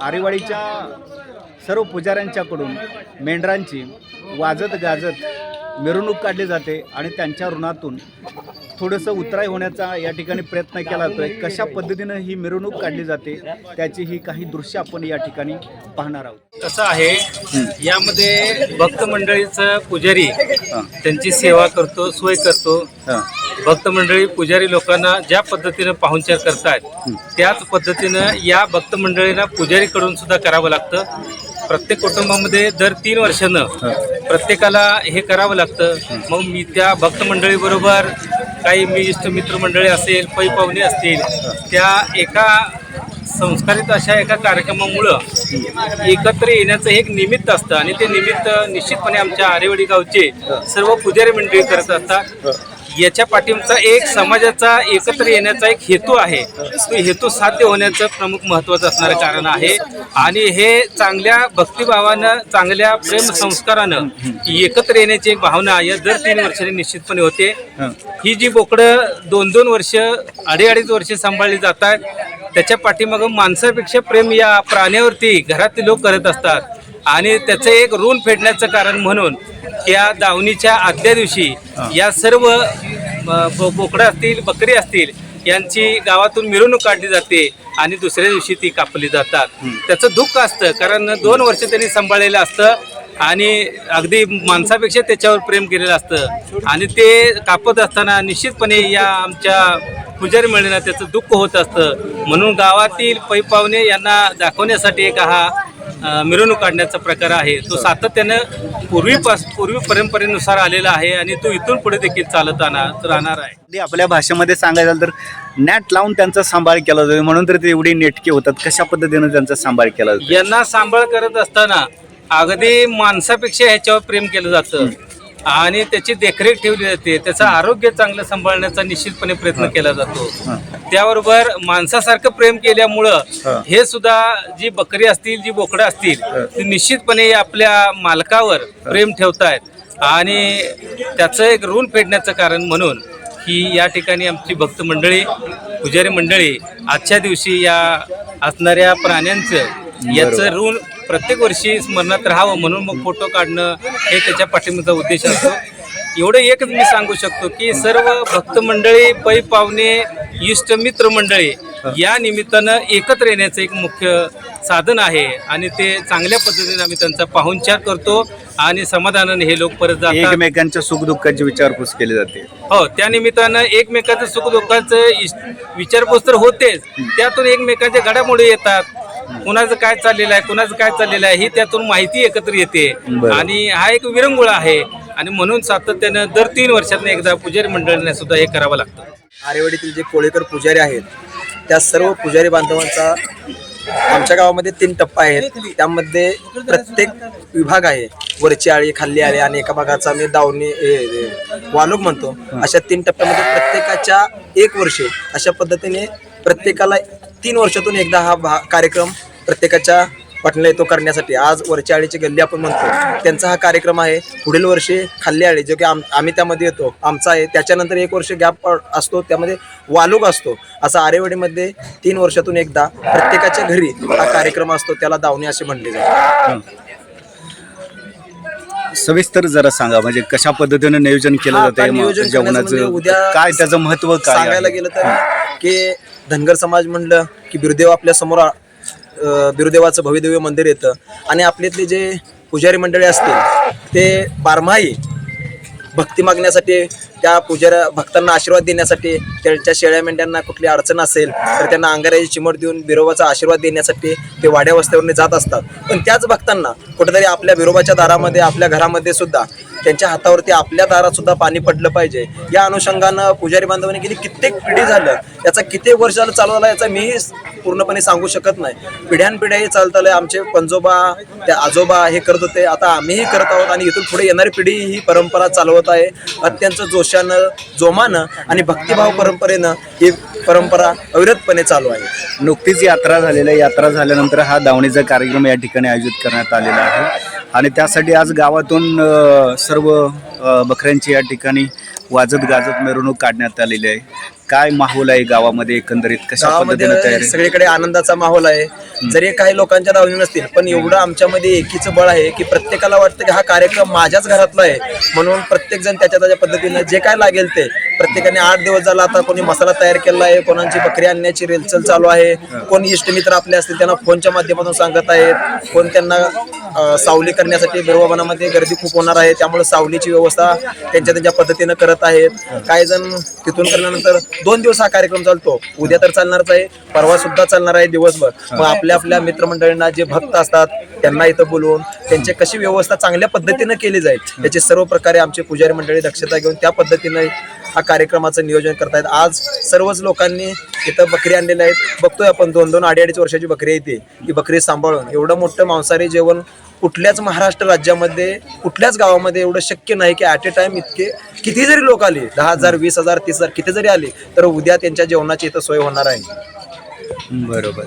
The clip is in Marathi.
आरेवाडीच्या सर्व पुजाऱ्यांच्याकडून मेंढरांची वाजत गाजत मिरवणूक काढली जाते आणि त्यांच्या ऋणातून थोडंसं उतराई होण्याचा या ठिकाणी प्रयत्न केला जातोय. कशा पद्धतीनं ही मिरवणूक काढली जाते त्याची ही काही दृश्य आपण या ठिकाणी पाहणार आहोत. कसं आहे यामध्ये भक्त मंडळीचं पुजारी त्यांची सेवा करतो सोय करतो. भक्त मंडळी पुजारी लोकांना ज्या पद्धतीनं पाहुणचार करतायत त्याच पद्धतीनं या भक्त मंडळींना पुजारीकडून सुद्धा करावं लागतं. प्रत्येक कुटुंबामध्ये दर तीन वर्षानं प्रत्येकाला हे करावं लागतं. मग मी त्या भक्त मंडळीबरोबर काही मी इष्ट मित्र मंडळी असेल पै पाहुणे असतील त्या एका संस्कारित अशा एका कार्यक्रमामुळं एकत्र येण्याचं एक निमित्त असतं. आणि ते निमित्त निश्चितपणे आमच्या आरेवाडी गावचे सर्व पुजारी मंडळी करत असतात. याच्या पाठीमागचा एक समाजाचा एकत्र येण्याचा एक हेतू आहे. तो हेतू साध्य होण्याचं प्रमुख महत्वाचं असणारं कारण आहे. आणि हे चांगल्या भक्तिभावानं चांगल्या प्रेम संस्कारानं एकत्र येण्याची एक भावना या दर तीन वर्षांनी निश्चितपणे होते. ही. जी बोकडं दोन दोन वर्ष अडी अडीच वर्ष सांभाळली जातात त्याच्या पाठीमागं माणसापेक्षा प्रेम या प्राण्यावरती घरातील लोक करत असतात. आणि त्याचं एक ऋण फेडण्याचं कारण म्हणून या दावणीच्या आदल्या दिवशी या सर्व बोकडं असतील बकरी असतील यांची गावातून मिरवणूक काढली जाते आणि दुसऱ्या दिवशी ती कापली जातात. त्याचं दुःख असतं कारण दोन वर्ष त्यांनी सांभाळलेलं असतं आणि अगदी माणसापेक्षा त्याच्यावर प्रेम केलेलं असतं. आणि ते कापत असताना निश्चितपणे या आमच्या पुजारी मंडळींना त्याचं दुःख होत असतं. म्हणून गावातील पै पाहुणे यांना दाखवण्यासाठी एक हा मिरवणूक काढण्याचा प्रकार आहे. तो सातत्यानं पूर्वीपास पूर्वी परंपरेनुसार आलेला आहे आणि तो इथून पुढे देखील चालत राहणार राहणार आहे. अगदी आपल्या भाषेमध्ये सांगायचं झालं तर नॅट लावून त्यांचा सांभाळ केला जातो. म्हणून तर ते एवढी नेटके होतात. कशा पद्धतीनं त्यांचा सांभाळ केला जातो? यांना सांभाळ करत असताना अगदी माणसापेक्षा ह्याच्यावर प्रेम केलं जातं. आणि त्याची देखरेख ठेवली जाते. त्याचं आरोग्य चांगलं सांभाळण्याचा निश्चितपणे प्रयत्न केला जातो. त्याबरोबर माणसासारखं प्रेम केल्यामुळं हा. सुद्धा जी बकरी असतील जी बोकडं असतील ती निश्चितपणे आपल्या मालकावर प्रेम ठेवतायत. आणि त्याचं एक ऋण फेडण्याचं कारण म्हणून ही या ठिकाणी आमची भक्त मंडळी पुजारी मंडळी आजच्या दिवशी या असणाऱ्या प्राण्यांचं याचं ऋण प्रत्येक वर्षी स्मरणात राहावं म्हणून मग फोटो काढणं हे त्याच्या पाठीमागचा उद्देश असतो. एवढं एकच मी सांगू शकतो की सर्व भक्त मंडळी पै पाहुणे इष्ट मित्र मंडळी या निमित्तानं एकत्र येण्याचं एक मुख्य साधन आहे आणि ते चांगल्या पद्धतीने आम्ही त्यांचा पाहुणचार करतो आणि समाधानाने हे लोक परत जातात. एकमेकांच्या सुखदुःखाची विचारपूस केली जाते. हो त्या निमित्तानं एकमेकाचं सुख दुःखाचं इस- विचारपूस तर होतेच. त्यातून एकमेकांच्या घडामोडी येतात. कुणाचं काय चाललेलं आहे कुणाचं काय चाललेलं आहे ही त्यातून माहिती एकत्र येते. बरं. आणि हा एक विरंगुळा आहे. आणि म्हणून सातत्यानं दर तीन वर्षातनं एकदा पुजारी मंडळींना सुद्धा हे करावं लागतं. आरेवाडीतील जे कोळेकर पुजारी आहेत त्या सर्व पुजारी बांधवांचा आमच्या गावामध्ये तीन टप्पा आहेत. त्यामध्ये प्रत्येक विभाग आहे. वरची आळी खाल्ली आळी आणि एका भागाचा आम्ही दावणी ए, ए, वालूक म्हणतो. अशा तीन टप्प्यामध्ये प्रत्येकाच्या एक वर्षे अशा पद्धतीने प्रत्येकाला तीन वर्षातून एकदा हा भा कार्यक्रम प्रत्येकाच्या पाटणला येतो करण्यासाठी. आज वरच्या आळीची गल्ली आपण म्हणतो. त्यांचा हा कार्यक्रम आहे. पुढील वर्षी खाल्ली आळी जो की आम आम्ही त्यामध्ये येतो. आमचा आहे. त्याच्यानंतर एक वर्ष गॅप असतो. त्यामध्ये वालूक असतो. असं आरेवाडीमध्ये तीन वर्षातून एकदा प्रत्येकाच्या घरी हा कार्यक्रम असतो. त्याला दावणी असे म्हणले जाते. सविस्तर जरा सांगा. म्हणजे कशा पद्धतीनं नियोजन केलं जाते म्हणजे जेवणाचं उद्या काय त्याचं महत्त्व काय सांगायला? गेलं तर की धनगर समाज म्हणलं की बिरुदेव आपल्यासमोर अं, बिरुदेवाचं भव्यदिव्य मंदिर येतं. आणि आपल्यातले जे पुजारी मंडळी असतील ते बारमाही भक्ती मागण्यासाठी त्या पुजाऱ्या भक्तांना आशीर्वाद देण्यासाठी त्यांच्या शेळ्या मेंढ्यांना कुठली अडचण असेल तर त्यांना अंगाराची चिमट देऊन बिरोबाचा आशीर्वाद देण्यासाठी ते वाड्या वस्त्यावरून जात असतात. पण त्याच भक्तांना कुठेतरी आपल्या बिरोबाच्या दारामध्ये आपल्या घरामध्ये सुद्धा त्यांच्या हातावरती आपल्या दारात सुद्धा पाणी पडलं पाहिजे. या अनुषंगानं पुजारी बांधवांनी गेली कित्येक पिढी झालं. याचा कित्येक वर्ष झालं चालू झाला याचा मी पूर्णपणे सांगू शकत नाही. पिढ्यानपिढ्या हे चालत आलं आमचे पंजोबा त्या आजोबा हे करत होते. आता आम्हीही करत आहोत आणि इथून पुढे येणारी पिढी ही परंपरा चालवत आहे. अत्यंत जोशानं जोमानं आणि भक्तिभाव परंपरेनं ही परंपरा अविरतपणे चालू आहे. नुकतीच यात्रा झालेली आहे. यात्रा झाल्यानंतर हा दावणीचा कार्यक्रम या ठिकाणी आयोजित करण्यात आलेला आहे. आणि त्यासाठी आज गावातून सर्व बकऱ्यांची या ठिकाणी वाजत गाजत मिरवणूक काढण्यात आलेली आहे. काय माहोल आहे गावामध्ये एकंदरीत? कशा पद्धतीने सगळीकडे आनंदाचा माहोल आहे. जरी काही लोकांच्या दावणी नसतील पण एवढं आमच्यामध्ये एकीचं बळ आहे की प्रत्येकाला वाटतं की हा कार्यक्रम माझ्याच घरातला आहे. म्हणून प्रत्येक जण त्याच्या त्याच्या पद्धतीने जे काय लागेल ते. प्रत्येकाने आठ दिवस झाला आता कोणी मसाला तयार केला आहे कोणाची बकरी आणण्याची रेलचल चालू आहे. कोण इष्टमित्र आपले असतील त्यांना फोनच्या माध्यमातून सांगत आहेत. कोण त्यांना सावली करण्यासाठी बिरोबानामध्ये गर्दी खूप होणार आहे. त्यामुळे सावलीची व्यवस्था त्यांच्या त्यांच्या पद्धतीनं करत आहेत. काही जण तिथून करण्यानंतर दोन दिवस हा कार्यक्रम चालतो. उद्या तर चालणारच आहे. परवा सुद्धा चालणार आहे दिवसभर. मग आपल्या आपल्या मित्रमंडळींना जे भक्त असतात त्यांना इथं बोलवून त्यांची कशी व्यवस्था चांगल्या पद्धतीनं केली जाईल याची सर्व प्रकारे आमची पुजारी मंडळी दक्षता घेऊन त्या पद्धतीनं हा कार्यक्रमाचं नियोजन करतायत आज सर्वच लोकांनी इथं बकरी आणलेल्या आहेत. बघतोय आपण दोन दोन अडी अडीच वर्षाची बकरी येते ही बकरी सांभाळून एवढं मोठं मांसाहारी जेवण कुठल्याच महाराष्ट्र राज्यामध्ये कुठल्याच गावामध्ये एवढं शक्य नाही की ॲट ए टाइम इतके किती जरी लोक आले दहा हजार वीस हजार तीस हजार किती जरी आले तर उद्या त्यांच्या जेवणाची इथं सोय होणार आहे. बरोबर.